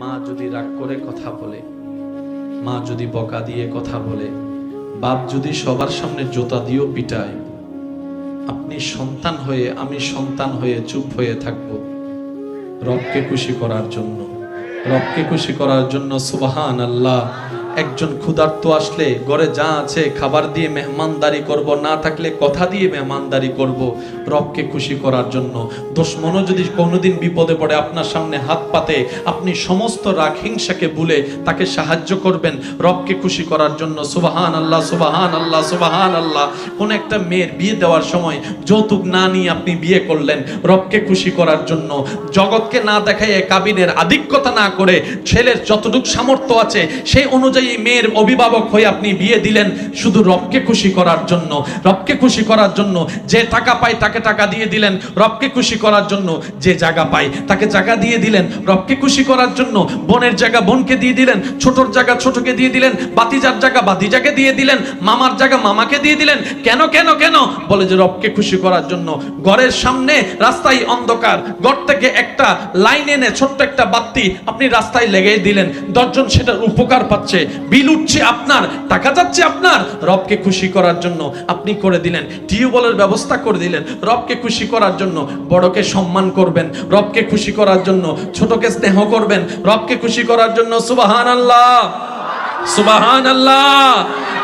মা যদি রাগ করে কথা বলে, মা যদি বকা দিয়ে কথা বলে, বাপ যদি সবার সামনে জোতা দিয়েও পিটায়, আপনি সন্তান হয়ে আমি সন্তান হয়ে চুপ হয়ে থাকব রবকে খুশি করার জন্য। রবকে খুশি করার জন্য সুবাহান আল্লাহ একজন ক্ষুধার্ত আসলে ঘরে যা আছে খাবার দিয়ে মেহমানদারি করব, না থাকলে কথা দিয়ে মেহমানদারি করব রবকে খুশি করার জন্য। দুশ্মনও যদি কোনোদিন বিপদে পড়ে আপনার সামনে হাত পাতে, আপনি সমস্ত রাগ হিংসাকে ভুলে তাকে সাহায্য করবেন রবকে খুশি করার জন্য। সুবাহান আল্লাহ সুবাহান আল্লাহ সুবাহান আল্লাহ কোন একটা মেয়ের বিয়ে দেওয়ার সময় যৌতুক না নিয়ে আপনি বিয়ে করলেন রবকে খুশি করার জন্য। জগৎকে না দেখায় কাবিনের আধিক্যতা না করে ছেলের যতটুক সামর্থ্য আছে সেই অনুযায়ী মেয়ের অভিভাবক হয়ে আপনি বিয়ে দিলেন, শুধু রবকে খুশি করার জন্য, রবকে খুশি করার জন্য যে টাকা পায় তাকে টাকা দিয়ে দিলেন, রবকে খুশি করার জন্য যে জায়গা পায় তাকে জায়গা দিয়ে দিলেন, রবকে খুশি করার জন্য বোনের জায়গা বোনকে দিয়ে দিলেন, ছোটর জায়গা ছোটকে দিয়ে দিলেন, বাতিজার জায়গা বাতিজাকে দিয়ে দিলেন, মামার জায়গা মামাকে দিয়ে দিলেন, কেন কেন কেন? বলে যে রবকে খুশি করার জন্য ঘরের সামনে রাস্তায় অন্ধকার, ঘর থেকে একটা লাইন এনে ছোট্ট একটা বাতি আপনি রাস্তায় লেগেই দিলেন, দশজন সেটার উপকার পাচ্ছে বিল উঠছে আপনার, টাকা যাচ্ছে আপনার। রবকে খুশি করার জন্য আপনি করে দিলেন, টিউবওয়েলের ব্যবস্থা করে দিলেন, রবকে খুশি করার জন্য বড়কে সম্মান করবেন, রবকে খুশি করার জন্য ছোটকে স্নেহ করবেন, রবকে খুশি করার জন্য সুবাহান আল্লাহ সুবাহান আল্লাহ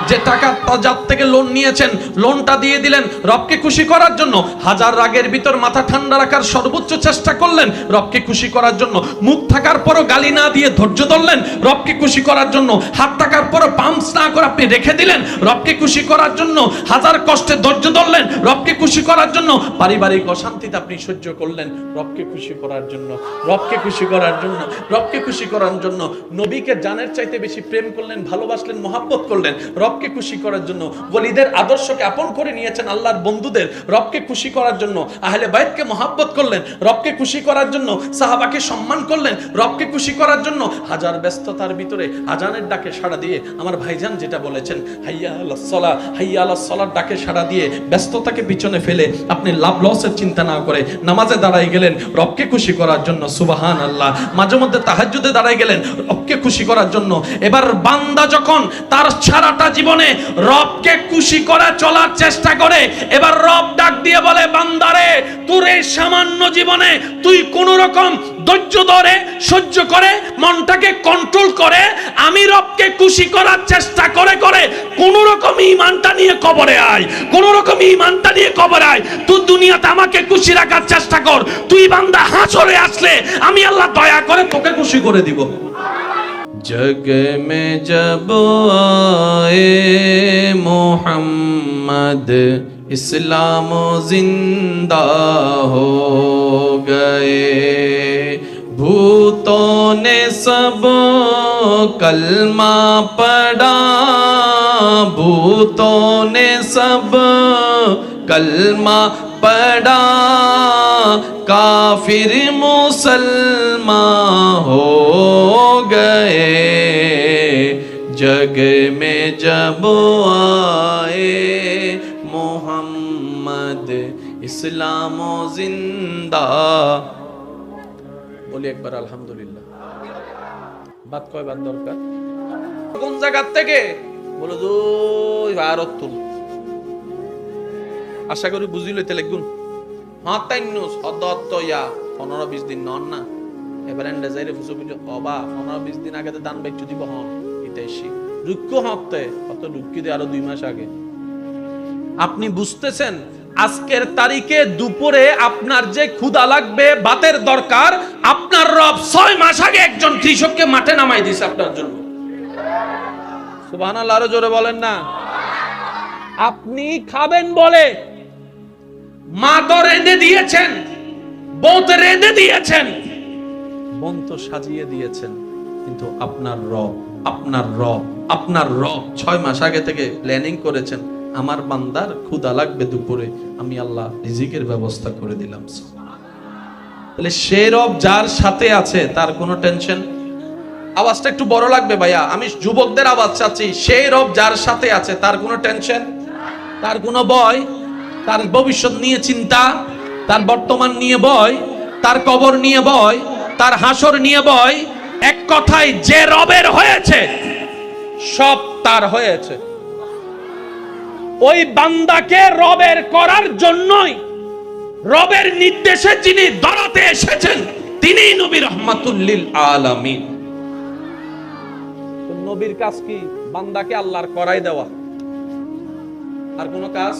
যে টাকা যার থেকে লোন নিয়েছেন লোনটা দিয়ে দিলেন, রবকে খুশি করার জন্য হাজার রাগের ভিতর মাথা ঠান্ডা রাখার সর্বোচ্চ চেষ্টা করলেন, রবকে খুশি করার জন্য মুখ থাকার পরও গালি না দিয়ে ধৈর্য ধরলেন, রবকে খুশি করার জন্য হাত থাকার পরও পাম্পস না করে আপনি রেখে দিলেন, রবকে খুশি করার জন্য হাজার কষ্টে ধৈর্য ধরলেন, রবকে খুশি করার জন্য পারিবারিক অশান্তিতে আপনি সহ্য করলেন, রবকে খুশি করার জন্য, রবকে খুশি করার জন্য, রবকে খুশি করার জন্য নবীকে জানের চাইতে বেশি প্রেম করলেন ভালোবাসলেন, মহাব্বত করলেন, রবকে খুশি করার জন্য। বলিদের আদর্শকে আপন করে নিয়েছেন আল্লাহর বন্ধুদের, রবকে খুশি করার জন্য। আহলে বাইতকে মহাব্বত করলেন, রবকে খুশি করার জন্য। সাহাবাকে সম্মান করলেন, রবকে খুশি করার জন্য। হাজার ব্যস্ততার ভিতরে আজানের ডাকে সাড়া দিয়ে আমার ভাইজান যেটা বলেছেন, হাইয়া আল্লাহ সলা, হাইয়া আল্লাহ সলার ডাকে সাড়া দিয়ে ব্যস্ততাকে পিছনে ফেলে আপনি লাভ লসের চিন্তা না করে নামাজে দাঁড়াই গেলেন, রবকে খুশি করার জন্য। সুবাহান আল্লাহ মাঝে মধ্যে তাহাজ্জুদে দাঁড়াই গেলেন, রবকে খুশি করার জন্য। এবার বান্দা যখন তার সারাটা জীবনে রবকে খুশি করা চলার চেষ্টা করে, এবার রব ডাক দিয়ে বলে বান্দারে তোর এই সামান্য জীবনে তুই কোন রকম ধৈর্য ধরে, সহ্য করে, মনটাকে কন্ট্রোল করে, আমি রবকে খুশি করার চেষ্টা করে করে, কোন রকম ইমানটা নিয়ে কবরে আয়, কোন রকম ইমানটা নিয়ে কবরে আয়। তুই দুনিয়াতে আমাকে খুশি রাখার চেষ্টা কর। তুই বান্দা হাসরে আসলে আমি আল্লাহ দয়া করে তোকে খুশি করে দিব। جگ میں جب آئے محمد، اسلام و زندہ ہو گئے۔ بھوتوں نے سب کلمہ پڑا بھوتوں نے سب کلمہ پڑا کافر مسلمہ ہو गए जग में जब आए मोहम्मद इस्लाम जिंदा বলি একবার আলহামদুলিল্লাহ বাদ কয় বাদ দরকার কোন জায়গার থেকে বলো দুই ভারত তুল আশা করি বুঝি লইতে লাগুন হাতাইন্য সদত্ত ইয়া পনেরো বিশ দিন নন না এবার অবা, পনেরো বিশ দিন আগে দান দিব হন ইতাইশি রুক্ষ হতে আরও দুই মাস আগে। আপনি বুঝতেছেন, আজকের তারিখে দুপুরে আপনার যে ক্ষুদা লাগবে বাতের দরকার, আপনার রব ছয় মাস আগে একজন কৃষককে মাঠে নামাই দিছে আপনার জন্য। সুবহানাল্লাহ, আরও জোরে বলেন না। আপনি খাবেন বলে মা তো রেঁধে দিয়েছেন বউ তো রেঁধে দিয়েছেন। বোন তো সাজিয়ে দিয়েছেন, কিন্তু আপনার রব আপনার রব আপনার রব। ছয় মাস আগে থেকে প্ল্যানিং করেছেন, আমার বান্দার ক্ষুদা লাগবে দুপুরে, আমি আল্লাহ রিজিকের ব্যবস্থা করে দিলাম। তাহলে সে রব যার সাথে আছে, তার কোনো টেনশন আওয়াজটা একটু বড় লাগবে ভাইয়া, আমি যুবকদের আওয়াজ চাচ্ছি সেই রব যার সাথে আছে, তার কোনো টেনশন তার কোনো ভয়? তার ভবিষ্যৎ নিয়ে চিন্তা? তার বর্তমান নিয়ে ভয়? তার কবর নিয়ে ভয়? তার হাসর নিয়ে ভয় এক কথায় যে রবের হয়েছে, সব তার হয়েছে। ওই বান্দাকে রবের করার জন্যই, রবের নির্দেশে যিনি দরাতে এসেছেন তিনি নবী রহমাতুল্লিল আলামিন। নবীর কাজ কি? বান্দাকে আল্লাহর করাই দেওয়া। আর কোনো কাজ?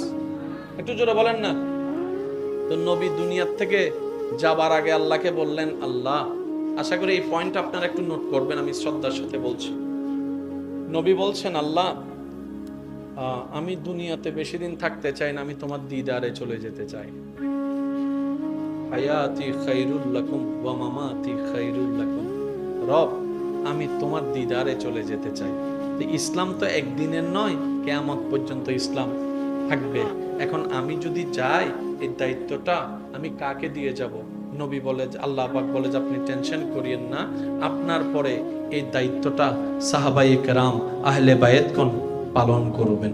একটু জোরে বলেন না। তো নবী দুনিয়ার থেকে যাবার আগে আল্লাহকে বললেন, আল্লাহ, আশা করি এই পয়েন্ট আপনারা একটু নোট করবেন, আমি শ্রদ্ধার সাথে বলছি। নবী বলছেন, আল্লাহ আমি দুনিয়াতে বেশি দিন থাকতে চাই না, আমি তোমার দিদারে চলে যেতে চাই। হায়াতি খাইরুল লাকুম ওয়া মামাতি খাইরুল রব, আমি তোমার দিদারে চলে যেতে চাই। ইসলাম তো একদিনের নয়, কেয়ামত পর্যন্ত ইসলাম থাকবে। এখন আমি যদি যাই এই দায়িত্বটা আমি কাকে দিয়ে যাব? নবী বলে, আল্লাহ পাক বলে যে, আপনি টেনশন করিয়েন না। আপনার পরে এই দায়িত্বটা সাহাবাই কেরাম, আহলে বায়েতগণ পালন করবেন।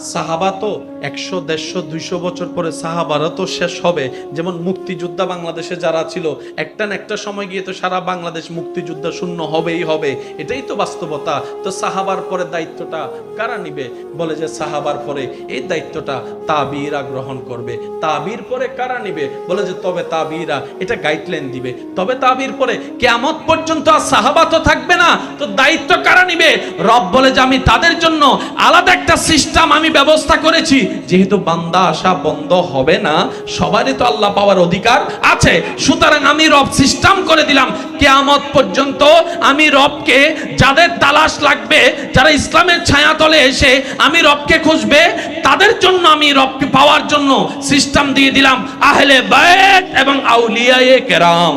সাহাবা তো একশো, দেড়শো, দুইশো বছর পরে সাহাবারা তো শেষ হবে। যেমন মুক্তিযোদ্ধা বাংলাদেশে যারা ছিল, একটা না একটা সময় গিয়ে তো সারা বাংলাদেশ মুক্তিযোদ্ধা শূন্য হবেই হবে। এটাই তো বাস্তবতা। তো সাহাবার পরে দায়িত্বটা কারা নিবে? বলে যে সাহাবার পরে এই দায়িত্বটা তাবিরা গ্রহণ করবে। তাবির পরে কারা নিবে? বলে যে তবে তাবিরা এটা গাইডলাইন দিবে। তবে তাবির পরে কেমত পর্যন্ত আর সাহাবা তো থাকবে না। তো দায়িত্ব কারা নিবে? রব বলে যে আমি তাদের জন্য আলাদা একটা সিস্টেম আমি ব্যবস্থা করেছি। যেহেতু বান্দা আসা বন্ধ হবে না, সবারই তো আল্লাহ পাওয়ার অধিকার আছে। সুতরাং আমি রব সিস্টেম করে দিলাম। কেয়ামত পর্যন্ত আমি রবকে যাদের তালাশ লাগবে, যারা ইসলামের ছায়াতলে এসে আমি রবকে খুঁজবে, তাদের জন্য আমি রবকে পাওয়ার জন্য সিস্টেম দিয়ে দিলাম। আহলে বায়েত এবং আউলিয়ায়ে কেরাম।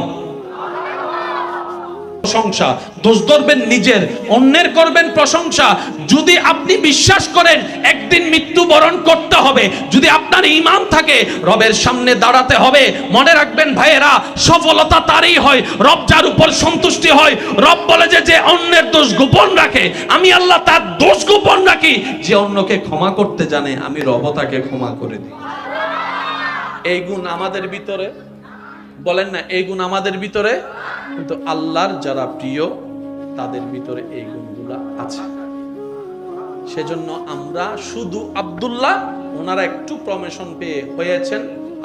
প্রশংসা। দোষ ধরবেন নিজের, অন্যের করবেন প্রশংসা। যদি আপনি বিশ্বাস করেন, একদিন মৃত্যুবরণ করতে হবে। যদি আপনার ইমান থাকে, রবের সামনে দাঁড়াতে হবে। মনে রাখবেন, ভাইয়েরা, সফলতা তারই হয়। রব যার উপর সন্তুষ্টি হয়। রব বলে যে যে অন্যের দোষ গোপন রাখে, আমি আল্লাহ তার দোষ গোপন রাখি। যে অন্যকে ক্ষমা করতে জানে, আমি রব তাকে ক্ষমা করে দিই। এই গুণ আমাদের ভিতরে বলেন না, এই গুণ আমাদের ভিতরে? কিন্তু আল্লাহর যারা প্রিয়, তাদের ভিতরে এই গুণগুলা আছে। সেজন্য আমরা শুধু আব্দুল্লাহ, ওনারা একটু প্রমেশন পেয়ে হয়েছেন,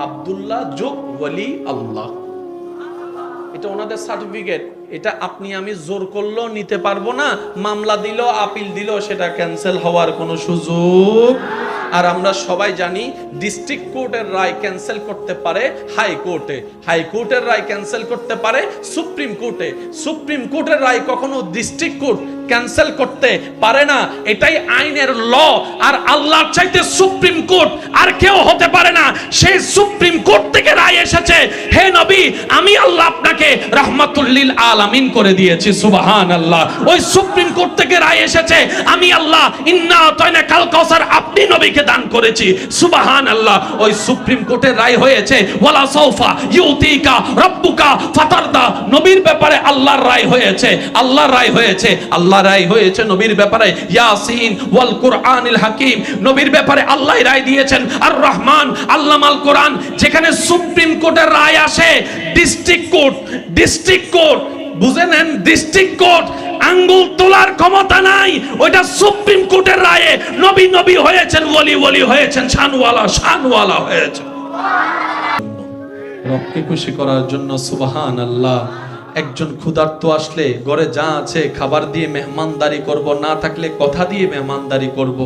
আব্দুল্লাহ যোগ ওয়ালি আল্লাহ। এটা ওনাদের সার্টিফিকেট এটা আপনি আমি জোর করলেও নিতে পারব না, মামলা দিল আপিল দিল সেটা ক্যান্সেল হওয়ার কোনো সুযোগ আর আমরা সবাই জানি ডিস্ট্রিক্ট কোর্টের রায় ক্যান্সেল করতে পারে হাই কোর্টে হাই কোর্টের রায় ক্যান্সেল করতে পারে সুপ্রিম কোর্টে সুপ্রিম কোর্টের রায় কখনো ডিস্ট্রিক্ট কোর্ট ক্যান্সেল করতে পারে না, এটাই আইনের ল। আর আল্লাহর চাইতে সুপ্রিম কোর্ট আর কেউ হতে পারে না। সেই সুপ্রিম কোর্ট থেকে রায় এসেছে, হে নবী, আমি আল্লাহ আপনাকে রহমাতুল্লিল আলামিন করে দিয়েছি সুবাহান আল্লাহ ওই সুপ্রিম কোর্ট থেকে রায় এসেছে, আমি আল্লাহ ইন্না তয়না কাল কাউসার, আপনি নবীকে দান করেছি সুবাহান আল্লাহ ওই সুপ্রিম কোর্টের রায় হয়েছে, ওয়ালা সৌফা ইউতিকা রব্বুকা ফাতারদা। নবীর ব্যাপারে আল্লাহর রায় হয়েছে, আল্লাহর রায় হয়েছে আল্লাহর রায় হয়েছে নবীর ব্যাপারে। ইয়াসিন ওয়াল কুরআনিল হাকিম। নবীর ব্যাপারে আল্লাহ রায় দিয়েছেন। আর রহমান আল্লামাল কোরআন, যেখানে সুপ্রিম কোর্টের রায় আসে, ডিস্ট্রিক্ট কোর্ট ডিস্ট্রিক্ট কোর্ট। বুঝে নেন, ডিস্ট্রিক্ট কোর্ট, আঙ্গুল তোলার ক্ষমতা নাই। ওইটা সুপ্রিম কোর্টের রায়ে নবী নবী হয়েছেন, ওলি ওলি হয়েছেন, শানওয়ালা শানওয়ালা হয়েছেন। রবকে খুশি করার জন্য সুবাহান আল্লাহ একজন ক্ষুধার্ত আসলে ঘরে যা আছে খাবার দিয়ে মেহমানদারি করব, না থাকলে কথা দিয়ে মেহমানদারি করব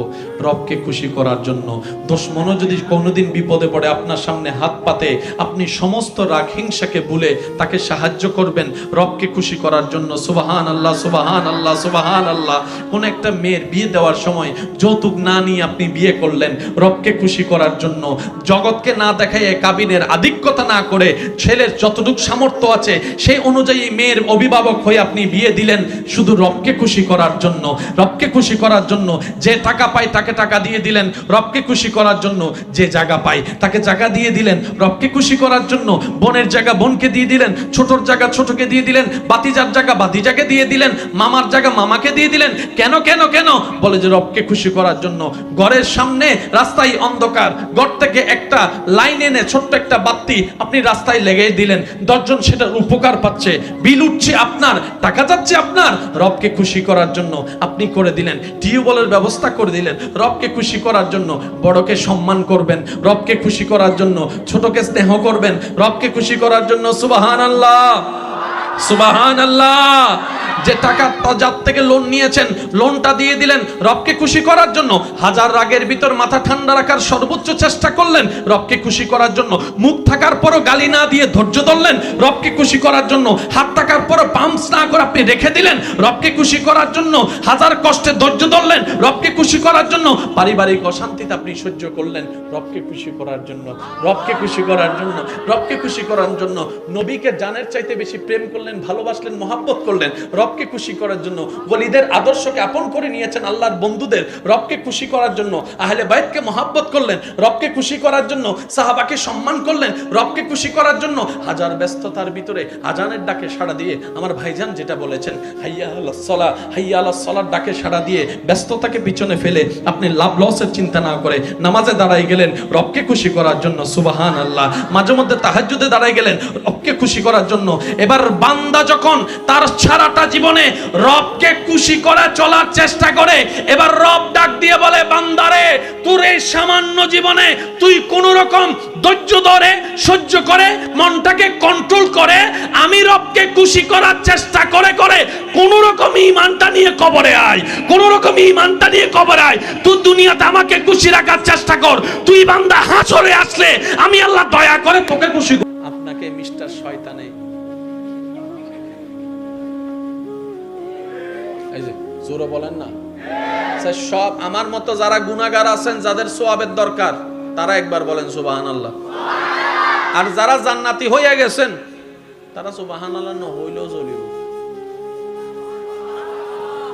রবকে খুশি করার জন্য। দুশ্মনও যদি কোনোদিন বিপদে পড়ে আপনার সামনে হাত পাতে, আপনি সমস্ত রাগ হিংসাকে ভুলে তাকে সাহায্য করবেন রবকে খুশি করার জন্য। সুবাহান আল্লাহ সুবাহান আল্লাহ সুবাহান আল্লাহ কোন একটা মেয়ের বিয়ে দেওয়ার সময় যৌতুক না নিয়ে আপনি বিয়ে করলেন রবকে খুশি করার জন্য। জগৎকে না দেখায় কাবিনের আধিক্যতা না করে ছেলের যতটুক সামর্থ্য আছে সেই অনুযায়ী মেয়ের অভিভাবক হয়ে আপনি বিয়ে দিলেন শুধু রবকে খুশি করার জন্য। রবকে খুশি করার জন্য যে টাকা পায় তাকে টাকা দিয়ে দিলেন। রবকে খুশি করার জন্য যে জায়গা পায় তাকে জায়গা দিয়ে দিলেন। রবকে খুশি করার জন্য বোনের জায়গা বোনকে দিয়ে দিলেন। ছোটর জায়গা ছোটকে দিয়ে দিলেন। বাতিজার জায়গা বাতিজাকে দিয়ে দিলেন। মামার জায়গা মামাকে দিয়ে দিলেন। কেন কেন কেন? বলে যে রবকে খুশি করার জন্য ঘরের সামনে রাস্তায় অন্ধকার। ঘর থেকে একটা লাইন এনে ছোট্ট একটা বাতি আপনি রাস্তায় লেগে দিলেন। দশজন সেটার উপকার পাচ্ছে। বিল উঠছে আপনার, টাকা যাচ্ছে আপনার। রবকে খুশি করার জন্য আপনি করে দিলেন, টিউবওয়েলের ব্যবস্থা করে দিলেন, রবকে খুশি করার জন্য বড়কে সম্মান করবেন, রবকে খুশি করার জন্য ছোটকে স্নেহ করবেন, রবকে খুশি করার জন্য সুবাহান আল্লাহ সুবাহান আল্লাহ যে টাকা যার থেকে লোন নিয়েছেন লোনটা দিয়ে দিলেন, রবকে খুশি করার জন্য হাজার রাগের ভিতর মাথা ঠান্ডা রাখার সর্বোচ্চ চেষ্টা করলেন, রবকে খুশি করার জন্য মুখ থাকার পরও গালি না দিয়ে ধৈর্য ধরলেন, রবকে খুশি করার জন্য হাত থাকার পরও পাম্পস না করে আপনি রেখে দিলেন, রবকে খুশি করার জন্য হাজার কষ্টে ধৈর্য ধরলেন, রবকে খুশি করার জন্য পারিবারিক অশান্তিতে আপনি সহ্য করলেন, রবকে খুশি করার জন্য, রবকে খুশি করার জন্য, রবকে খুশি করার জন্য নবীকে জানের চাইতে বেশি প্রেম করলেন, ভালোবাসলেন, মহাব্বত করলেন রবকে খুশি করার জন্য বলিদের আদর্শকে আপন করে নিয়েছেন আল্লাহর বন্ধুদের রবকে খুশি করার জন্য। আহলে বাইতকে মহাব্বত করলেন, রবকে খুশি করার জন্য, সাহাবাকে সম্মান করলেন, রবকে খুশি করার জন্য। হাজার ব্যস্ততার ভিতরে আজানের ডাকে সাড়া দিয়ে আমার ভাইজান যেটা বলেছেন, হাইয়া আল্লাহ সলা, হাইয়া আল্লাহ সলার ডাকে সাড়া দিয়ে ব্যস্ততাকে পিছনে ফেলে আপনি লাভ লসের চিন্তা না করে নামাজে দাঁড়াই গেলেন রবকে খুশি করার জন্য সুবাহান আল্লাহ মাঝে মধ্যে তাহাজ্জুদে দাঁড়াই গেলেন রবকে খুশি করার জন্য। এবার বান্দা যখন তার সারাটা জীবনে রবকে খুশি করা চলার চেষ্টা করে, এবার রব ডাক দিয়ে বলে, বান্দারে, তোর এই সামান্য জীবনে তুই কোন রকম ধৈর্য ধরে, সহ্য করে, মনটাকে কন্ট্রোল করে, আমি রবকে খুশি করার চেষ্টা করে করে, কোন রকম ইমানটা নিয়ে কবরে আয়, কোন রকম ইমানটা নিয়ে কবরে আয়। তুই দুনিয়াতে আমাকে খুশি রাখার চেষ্টা কর, তুই বান্দা হাসরে আসলে, আমি আল্লাহ দয়া করে তোকে খুশি জোরে বলেন না। স্যার, সব আমার মতো যারা গুনাহগার আছেন যাদের সোয়াবের দরকার তারা একবার বলেন সুবাহান আল্লাহ আর যারা জান্নাতি হইয়া গেছেন তারা সুবাহান আল্লাহ ন হইলেও চলিব।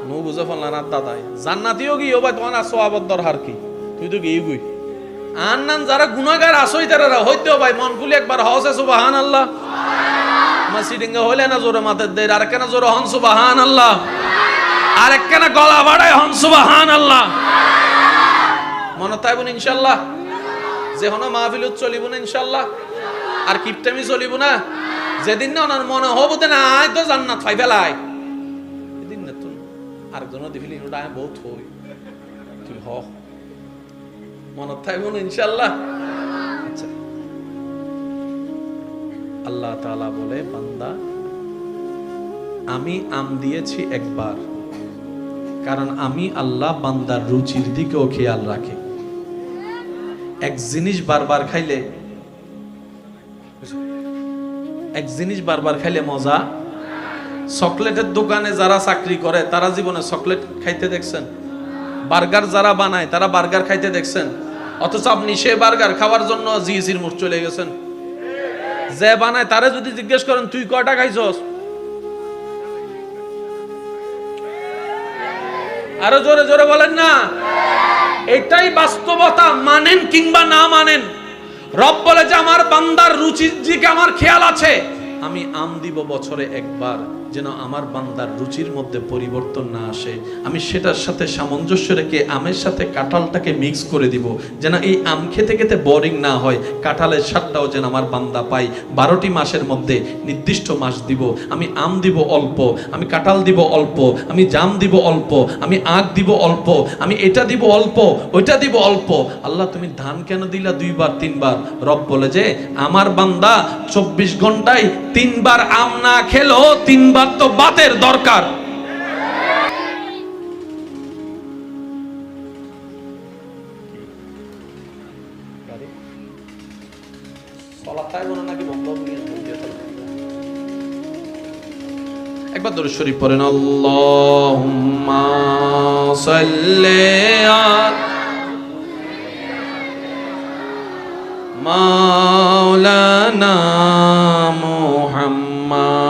নু বুঝে ফেললাম আর দাদাই জান্নাতিও গিয়ে ভাই তোমার আর সোয়াবের দরকার কি? তুই তো গিয়ে গুই। আর নান যারা গুনাহগার আসই তারা হইতেও ভাই মন খুলে একবার হসে সুবাহান আল্লাহ সিটিংয়ে হইলে না জোরে মাথার দেয় আর কেন জোরে হন সুবাহান আল্লাহ আর একখানা গলা বাড়ায় হন সুবাহান আল্লাহ মনে তাইবুন ইনশাল্লাহ। যে হনো মাহফিলত চলিব না, ইনশাল্লাহ। আর কিপটামি চলিব না। যেদিন না ওনার মনে হব না, আয় তো জান্নাত পাই ফেলাই। এদিন না তুই আরেকজন দেখিলি ওটা আমি বহুত হই। তুই হ। মনে থাকব ইনশাল্লাহ। আচ্ছা। আল্লাহ তাআলা বলে, বান্দা, আমি আম দিয়েছি একবার। কারণ আমি আল্লাহ বান্দার রুচির দিকেও খেয়াল রাখি। এক জিনিস বারবার খাইলে, এক জিনিস বারবার খাইলে মজা? চকলেটের দোকানে যারা চাকরি করে, তারা জীবনে চকলেট খাইতে দেখছেন? বার্গার যারা বানায়, তারা বার্গার খাইতে দেখছেন? অথচ আপনি সে বার্গার খাওয়ার জন্য জিএসির মুখ চলে গেছেন। যে বানায়, তারা যদি জিজ্ঞেস করেন, তুই কয়টা খাইছস? আরও জোরে জোরে বলেন না। এটাই বাস্তবতা, মানেন কিংবা না মানেন। রব বলে যে, আমার বান্দার রুচির দিকে আমার খেয়াল আছে। আমি আম দিব বছরে একবার। যেন আমার বান্দার রুচির মধ্যে পরিবর্তন না আসে। আমি সেটার সাথে সামঞ্জস্য রেখে আমের সাথে কাঁঠালটাকে মিক্স করে দিব, যেন এই আম খেতে খেতে বোরিং না হয়। কাঁঠালের স্বাদটাও যেন আমার বান্দা পাই বারোটি মাসের মধ্যে নির্দিষ্ট মাস দিব। আমি আম দিব অল্প, আমি কাঁঠাল দিব অল্প, আমি জাম দিব অল্প, আমি আখ দিব অল্প, আমি এটা দিব অল্প, ওইটা দিব অল্প। আল্লাহ, তুমি ধান কেন দিলা দুইবার, তিনবার? রব বলে যে, আমার বান্দা চব্বিশ ঘন্টায় তিনবার আম না খেলো তিনবার তো বাতের দরকার। একবার দরুদ শরীফ পড়েন মাওলানা আলে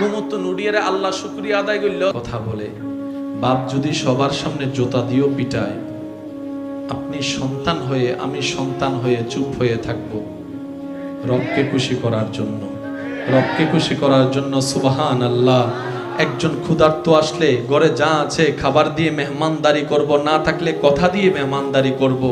গুমত নুড়িয়ারে আল্লাহ শুক্রিয়া আদায় করল। কথা বলে, বাপ যদি সবার সামনে জোতা দিয়েও পিটায়, আপনি সন্তান হয়ে আমি সন্তান হয়ে চুপ হয়ে থাকব। রবকে খুশি করার জন্য। রবকে খুশি করার জন্য সুবাহান আল্লাহ একজন ক্ষুধার্ত আসলে ঘরে যা আছে খাবার দিয়ে মেহমানদারি করব, না থাকলে কথা দিয়ে মেহমানদারি করব,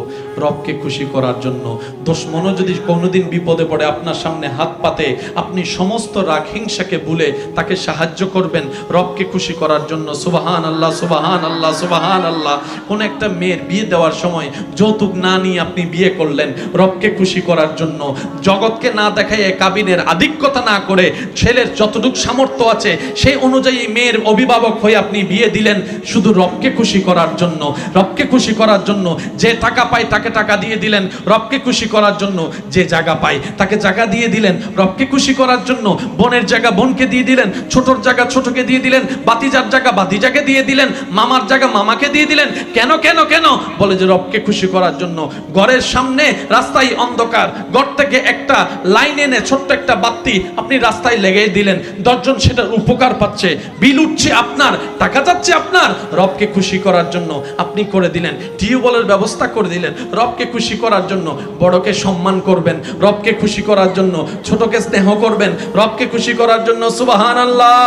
রবকে খুশি করার জন্য। দুশ্মনও যদি কোনোদিন বিপদে পড়ে আপনার সামনে হাত পাতে, আপনি সমস্ত রাগ হিংসাকে ভুলে তাকে সাহায্য করবেন রবকে খুশি করার জন্য। সুবাহান আল্লাহ সুবাহান আল্লাহ সুবাহান আল্লাহ কোন একটা মেয়ের বিয়ে দেওয়ার সময় যৌতুক না নিয়ে আপনি বিয়ে করলেন, রবকে খুশি করার জন্য। জগৎকে না দেখায় কাবিনের আধিক্যতা না করে ছেলের যতটুক সামর্থ্য আছে সেই অনুযায়ী মেয়ের অভিভাবক হয়ে আপনি বিয়ে দিলেন, শুধু রবকে খুশি করার জন্য, রবকে খুশি করার জন্য যে টাকা পায় তাকে টাকা দিয়ে দিলেন, রবকে খুশি করার জন্য যে জায়গা পায় তাকে জায়গা দিয়ে দিলেন, রবকে খুশি করার জন্য বোনের জায়গা বোনকে দিয়ে দিলেন, ছোটর জায়গা ছোটকে দিয়ে দিলেন, বাতিজার জায়গা বাতিজাকে দিয়ে দিলেন, মামার জায়গা মামাকে দিয়ে দিলেন, কেন কেন কেন? বলে যে রবকে খুশি করার জন্য ঘরের সামনে রাস্তায় অন্ধকার, ঘর থেকে একটা লাইন এনে ছোট্ট একটা বাতি আপনি রাস্তায় লেগেই দিলেন, দশজন সেটার উপকার পাচ্ছে বিল উঠছে আপনার, টাকা যাচ্ছে আপনার, রবকে খুশি করার জন্য আপনি করে দিলেন, টিউবওয়েলের ব্যবস্থা করে দিলেন, রবকে খুশি করার জন্য বড়কে সম্মান করবেন, রবকে খুশি করার জন্য ছোটকে স্নেহ করবেন, রবকে খুশি করার জন্য সুবাহান আল্লাহ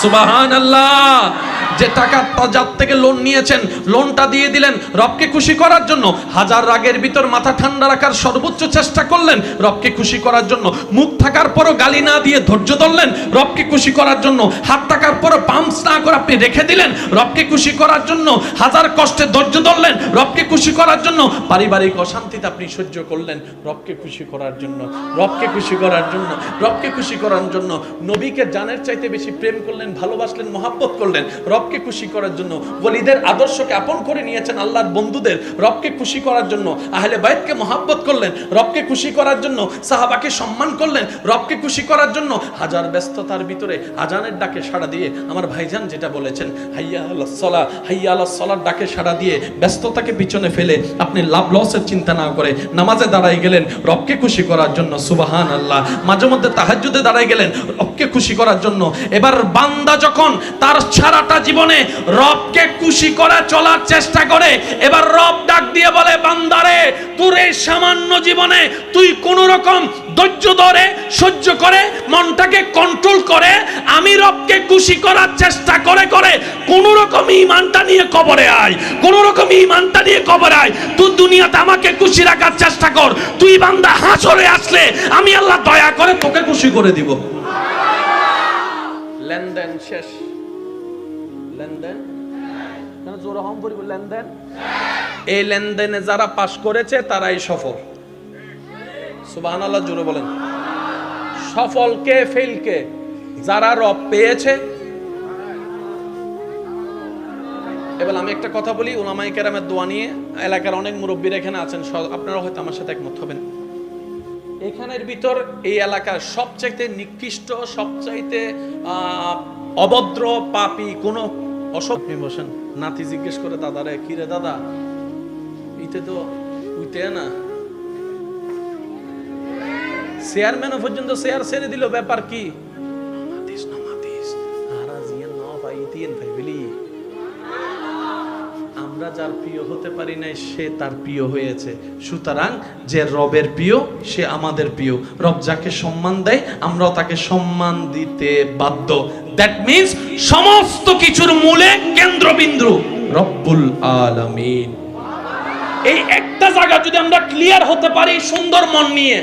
সুবাহান আল্লাহ যে টাকা যার থেকে লোন নিয়েছেন লোনটা দিয়ে দিলেন রবকে খুশি করার জন্য। হাজার রাগের ভিতর মাথা ঠান্ডা রাখার সর্বোচ্চ চেষ্টা করলেন রবকে খুশি করার জন্য। মুখ থাকার পরও গালি না দিয়ে ধৈর্য ধরলেন রবকে খুশি করার জন্য। হাত থাকার পরও পাম্পস না করে আপনি রেখে দিলেন রবকে খুশি করার জন্য। হাজার কষ্টে ধৈর্য ধরলেন রবকে খুশি করার জন্য। পারিবারিক অশান্তিতে আপনি সহ্য করলেন রবকে খুশি করার জন্য। রবকে খুশি করার জন্য। রবকে খুশি করার জন্য। নবীকে জানের চাইতে বেশি প্রেম করলেন ভালোবাসলেন, মহাব্বত করলেন, রবকে খুশি করার জন্য। বলিদের আদর্শকে আপন করে নিয়েছেন আল্লাহর বন্ধুদের। রবকে খুশি করার জন্য আহলে বাইতকে মহাব্বত করলেন, রবকে খুশি করার জন্য সাহাবাকে সম্মান করলেন, রবকে খুশি করার জন্য হাজার ব্যস্ততার ভিতরে আজানের ডাকে সাড়া দিয়ে আমার ভাইজান যেটা বলেছেন, হাইয়া আল্লাহ সলা, হাইয়া আল্লাহ সলার ডাকে সাড়া দিয়ে ব্যস্ততাকে পিছনে ফেলে আপনি লাভ লসের চিন্তা না করে নামাজে দাঁড়াই গেলেন, রবকে খুশি করার জন্য সুবাহান আল্লাহ মাঝে মধ্যে তাহাজ্জুদে দাঁড়াই গেলেন, রবকে খুশি করার জন্য। এবার বান্দা যখন তার সারাটা জীবনে রবকে খুশি করা চলার চেষ্টা করে, এবার রব ডাক দিয়ে বলে বান্দারে তোর এই সামান্য জীবনে তুই কোন রকম ধৈর্য ধরে, সহ্য করে, মনটাকে কন্ট্রোল করে, আমি রবকে খুশি করার চেষ্টা করে করে, কোন রকম ইমানটা নিয়ে কবরে আয়, কোন রকম ইমানটা নিয়ে কবরে আয়। তুই দুনিয়াতে আমাকে খুশি রাখার চেষ্টা কর। তুই বান্দা হাসরে আসলে আমি আল্লাহ দয়া করে তোকে খুশি করে দিব। লেনদেন শেষ লেনদেন জোরে হম পড়িব লেনদেন এই লেনদেনে যারা পাশ করেছে তারাই সফল। সুবাহান আল্লাহ জোরে বলেন। সফল কে ফেল কে? যারা রব পেয়েছে। এবার আমি একটা কথা বলি ওলামাই কেরামের দোয়া নিয়ে এলাকার অনেক মুরব্বীর এখানে আছেন আপনারা হয়তো আমার সাথে একমত হবেন। এখানের ভিতর এই এলাকার সবচাইতে নিকৃষ্ট, সবচাইতে অভদ্র পাপি কোনো আপনি বসেন, নাতি জিজ্ঞেস করে, দাদারে, কি রে দাদা? ইতে তো উইতে না? চেয়ারম্যানও পর্যন্ত চেয়ার ছেড়ে দিল, ব্যাপার কি? আমরা যার প্রিয় হতে পারি নাই, সে তার প্রিয় হয়েছে। সুতরাং যে রবের প্রিয়, সে আমাদের প্রিয়। রব যাকে সম্মান দেয়, আমরাও তাকে সম্মান দিতে বাধ্য। দ্যাট মিন্স সমস্ত কিছুর মূলে কেন্দ্রবিন্দু। রব্বুল আলামিন। এই একটা জায়গা যদি আমরা ক্লিয়ার হতে পারি সুন্দর মন নিয়ে।